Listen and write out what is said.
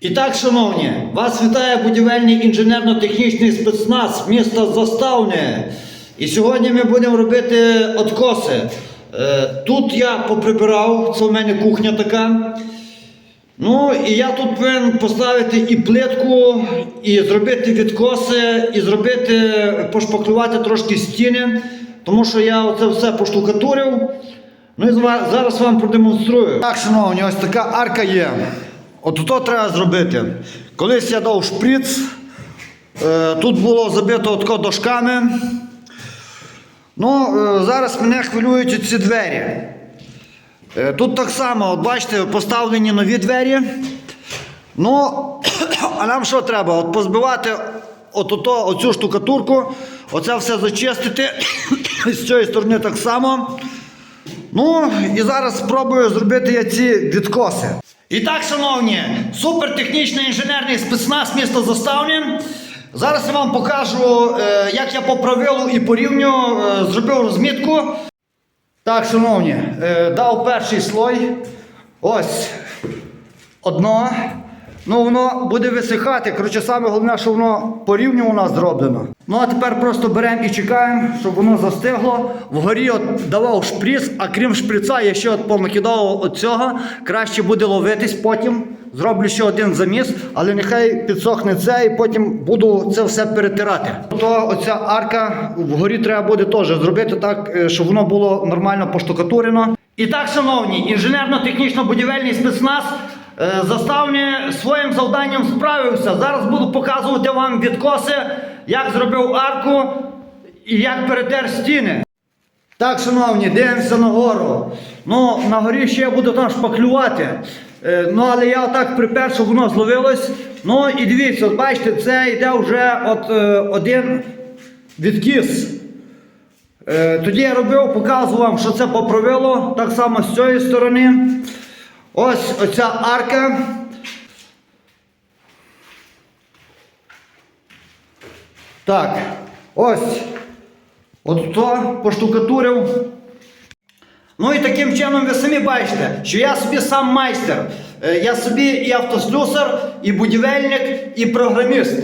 І так, шановні, вас вітає будівельний інженерно-технічний спецназ міста Заставне. І сьогодні ми будемо робити откоси. Е, Тут я поприбирав, це в мене кухня така. Ну, і я тут повинен поставити і плитку, і зробити відкоси, і зробити, пошпаклювати трошки стіни, тому що я оце все поштукатурив. Ну і зараз вам продемонструю. Так, шановні, ось така арка є. От то треба зробити. Колись я дав шприц, е, тут було забито отко дошками. Ну, е, зараз мене хвилюють ці двері. Е, Тут так само, от бачите, поставлені нові двері. Ну, а нам що треба? От позбивати от ото, оцю штукатурку, оце все зачистити. З цієї сторони так само. Ну, і зараз спробую зробити я ці відкоси. І так, шановні, супертехнічний інженерний спецназ міста Заставні. Зараз я вам покажу, е, як я по правилу і по рівню е, зробив розмітку. Так, шановні, е, дав перший слой. Ось одно. Ну, воно буде висихати. Коротше, саме головне, що воно по рівню у нас зроблено. Ну а тепер просто беремо і чекаємо, щоб воно застигло. Вгорі от давав шприц, а крім шприца, я ще от понакидав от цього. Краще буде ловитись потім. Зроблю ще один заміс, але нехай підсохне це і потім буду це все перетирати. То оця арка вгорі треба буде теж зробити так, е, щоб воно було нормально поштукатурено. І так, шановні, інженерно-технічно-будівельний спецназ заставні своїм завданням справився. Зараз буду показувати вам відкоси, як зробив арку і як перетер стіни. Так, шановні, дивимося нагору. Ну, на горі ще я буду там шпаклювати. Е, ну, але я отак припер, щоб воно зловилось. Ну і дивіться, от бачите, це йде вже от, е, один відкіс. Е, тоді я робив, показував що це поправило, так само з цієї сторони. Ось оця арка. Так, ось. От то поштукатурив. Ну і таким чином ви самі бачите, що я собі сам майстер. Е, Я собі і автослюсар, і будівельник, і програміст.